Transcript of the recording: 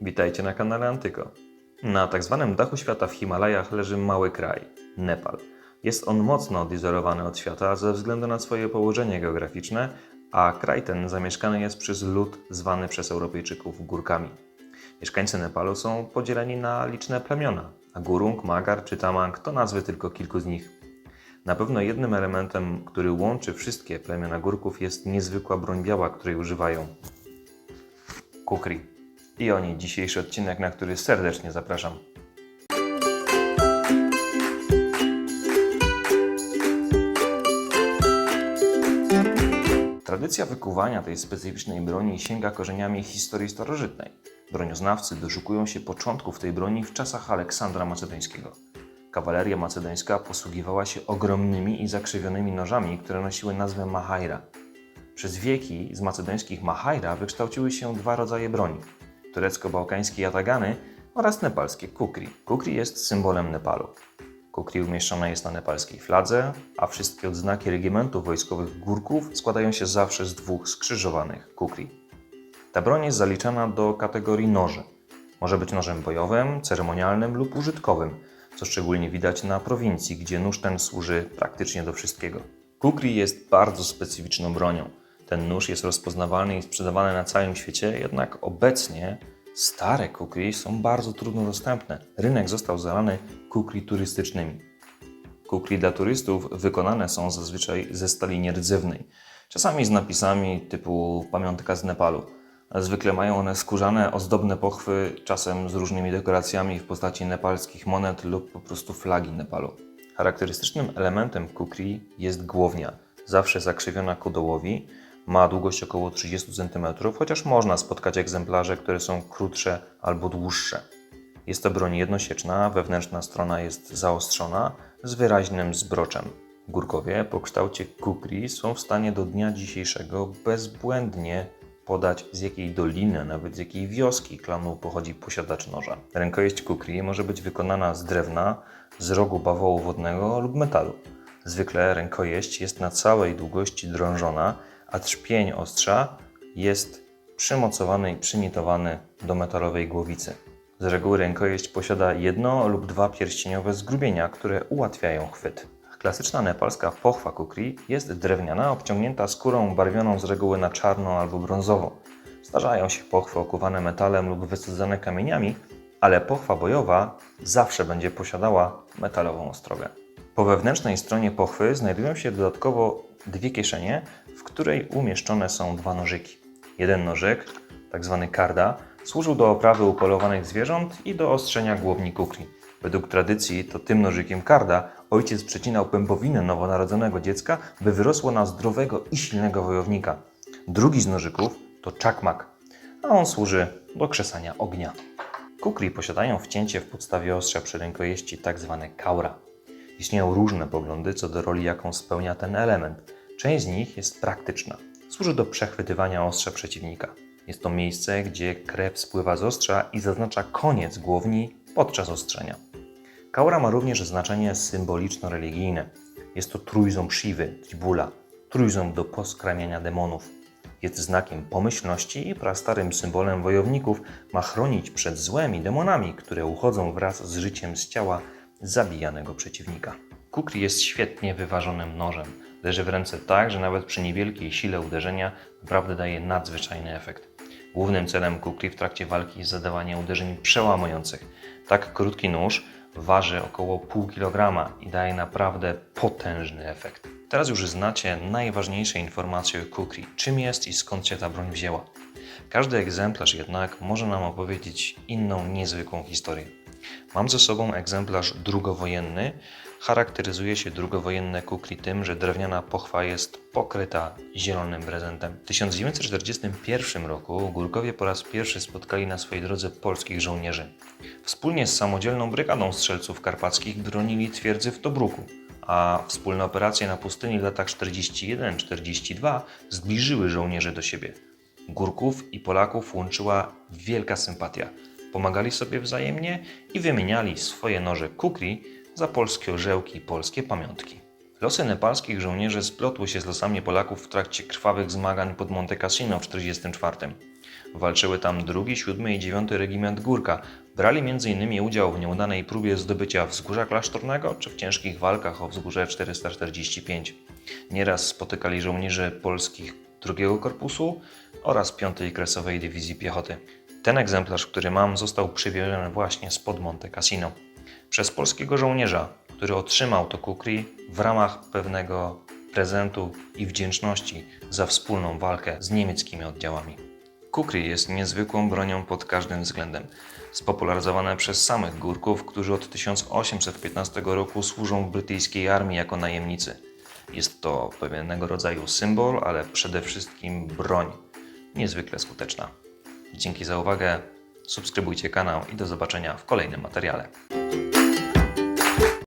Witajcie na kanale Antyko. Na tak zwanym dachu świata w Himalajach leży mały kraj Nepal. Jest on mocno odizolowany od świata ze względu na swoje położenie geograficzne, a kraj ten zamieszkany jest przez lud zwany przez Europejczyków Górkami. Mieszkańcy Nepalu są podzieleni na liczne plemiona, a Gurung, Magar czy Tamang to nazwy tylko kilku z nich. Na pewno jednym elementem, który łączy wszystkie plemiona Górków jest niezwykła broń biała, której używają. Kukri. I o niej dzisiejszy odcinek, na który serdecznie zapraszam. Tradycja wykuwania tej specyficznej broni sięga korzeniami historii starożytnej. Bronioznawcy doszukują się początków tej broni w czasach Aleksandra Macedońskiego. Kawaleria macedońska posługiwała się ogromnymi i zakrzywionymi nożami, które nosiły nazwę Mahaira. Przez wieki z macedońskich Mahaira wykształciły się dwa rodzaje broni: turecko-bałkańskie yatagany oraz nepalskie kukri. Kukri jest symbolem Nepalu. Kukri umieszczona jest na nepalskiej fladze, a wszystkie odznaki regimentów wojskowych górków składają się zawsze z dwóch skrzyżowanych kukri. Ta broń jest zaliczana do kategorii noży. Może być nożem bojowym, ceremonialnym lub użytkowym, co szczególnie widać na prowincji, gdzie nóż ten służy praktycznie do wszystkiego. Kukri jest bardzo specyficzną bronią. Ten nóż jest rozpoznawalny i sprzedawany na całym świecie, jednak obecnie stare kukri są bardzo trudno dostępne. Rynek został zalany kukri turystycznymi. Kukli dla turystów wykonane są zazwyczaj ze stali nierdzewnej, czasami z napisami typu pamiątka z Nepalu. Zwykle mają one skórzane, ozdobne pochwy, czasem z różnymi dekoracjami w postaci nepalskich monet lub po prostu flagi Nepalu. Charakterystycznym elementem kukri jest głownia, zawsze zakrzywiona ku dołowi, ma długość około 30 cm, chociaż można spotkać egzemplarze, które są krótsze albo dłuższe. Jest to broń jednosieczna, wewnętrzna strona jest zaostrzona z wyraźnym zbroczem. Górkowie po kształcie kukri są w stanie do dnia dzisiejszego bezbłędnie podać z jakiej doliny, nawet z jakiej wioski klanu pochodzi posiadacz noża. Rękojeść kukri może być wykonana z drewna, z rogu bawołu wodnego lub metalu. Zwykle rękojeść jest na całej długości drążona, a trzpień ostrza jest przymocowany i przymitowany do metalowej głowicy. Z reguły rękojeść posiada jedno lub dwa pierścieniowe zgrubienia, które ułatwiają chwyt. Klasyczna nepalska pochwa kukri jest drewniana, obciągnięta skórą barwioną z reguły na czarno albo brązowo. Zdarzają się pochwy okuwane metalem lub wysadzone kamieniami, ale pochwa bojowa zawsze będzie posiadała metalową ostrogę. Po wewnętrznej stronie pochwy znajdują się dodatkowo dwie kieszenie, w której umieszczone są dwa nożyki. Jeden nożyk, tak zwany karda, służył do oprawy upolowanych zwierząt i do ostrzenia głowni kukli. Według tradycji to tym nożykiem karda ojciec przecinał pępowinę nowonarodzonego dziecka, by wyrosło na zdrowego i silnego wojownika. Drugi z nożyków to czakmak, a on służy do krzesania ognia. Kukli posiadają wcięcie w podstawie ostrza przy rękojeści tak zwane kaura. Istnieją różne poglądy co do roli, jaką spełnia ten element. Część z nich jest praktyczna. Służy do przechwytywania ostrza przeciwnika. Jest to miejsce, gdzie krew spływa z ostrza i zaznacza koniec głowni podczas ostrzenia. Kaura ma również znaczenie symboliczno-religijne. Jest to trójząb Shiwy, Tribula, trójząb do poskramiania demonów. Jest znakiem pomyślności i prastarym symbolem wojowników. Ma chronić przed złem i demonami, które uchodzą wraz z życiem z ciała zabijanego przeciwnika. Kukri jest świetnie wyważonym nożem. Leży w ręce tak, że nawet przy niewielkiej sile uderzenia naprawdę daje nadzwyczajny efekt. Głównym celem kukri w trakcie walki jest zadawanie uderzeń przełamujących. Tak krótki nóż waży około pół kilograma i daje naprawdę potężny efekt. Teraz już znacie najważniejsze informacje o kukri, czym jest i skąd się ta broń wzięła. Każdy egzemplarz jednak może nam opowiedzieć inną niezwykłą historię. Mam ze sobą egzemplarz drugowojenny. Charakteryzuje się drugowojenne kukri tym, że drewniana pochwa jest pokryta zielonym prezentem. W 1941 roku Górkowie po raz pierwszy spotkali na swojej drodze polskich żołnierzy. Wspólnie z samodzielną brygadą strzelców karpackich bronili twierdzy w Tobruku, a wspólne operacje na pustyni w latach 41-42 zbliżyły żołnierzy do siebie. Górków i Polaków łączyła wielka sympatia. Pomagali sobie wzajemnie i wymieniali swoje noże kukri za polskie orzełki i polskie pamiątki. Losy nepalskich żołnierzy splotły się z losami Polaków w trakcie krwawych zmagań pod Monte Cassino w 1944. Walczyły tam 2, 7 i 9 Regiment Górka. Brali m.in. udział w nieudanej próbie zdobycia Wzgórza Klasztornego czy w ciężkich walkach o Wzgórze 445. Nieraz spotykali żołnierzy polskich II Korpusu oraz 5 Kresowej Dywizji Piechoty. Ten egzemplarz, który mam, został przywieziony właśnie spod Monte Cassino przez polskiego żołnierza, który otrzymał to kukri w ramach pewnego prezentu i wdzięczności za wspólną walkę z niemieckimi oddziałami. Kukri jest niezwykłą bronią pod każdym względem. Spopularyzowane przez samych górków, którzy od 1815 roku służą w brytyjskiej armii jako najemnicy. Jest to pewnego rodzaju symbol, ale przede wszystkim broń. Niezwykle skuteczna. Dzięki za uwagę. Subskrybujcie kanał i do zobaczenia w kolejnym materiale.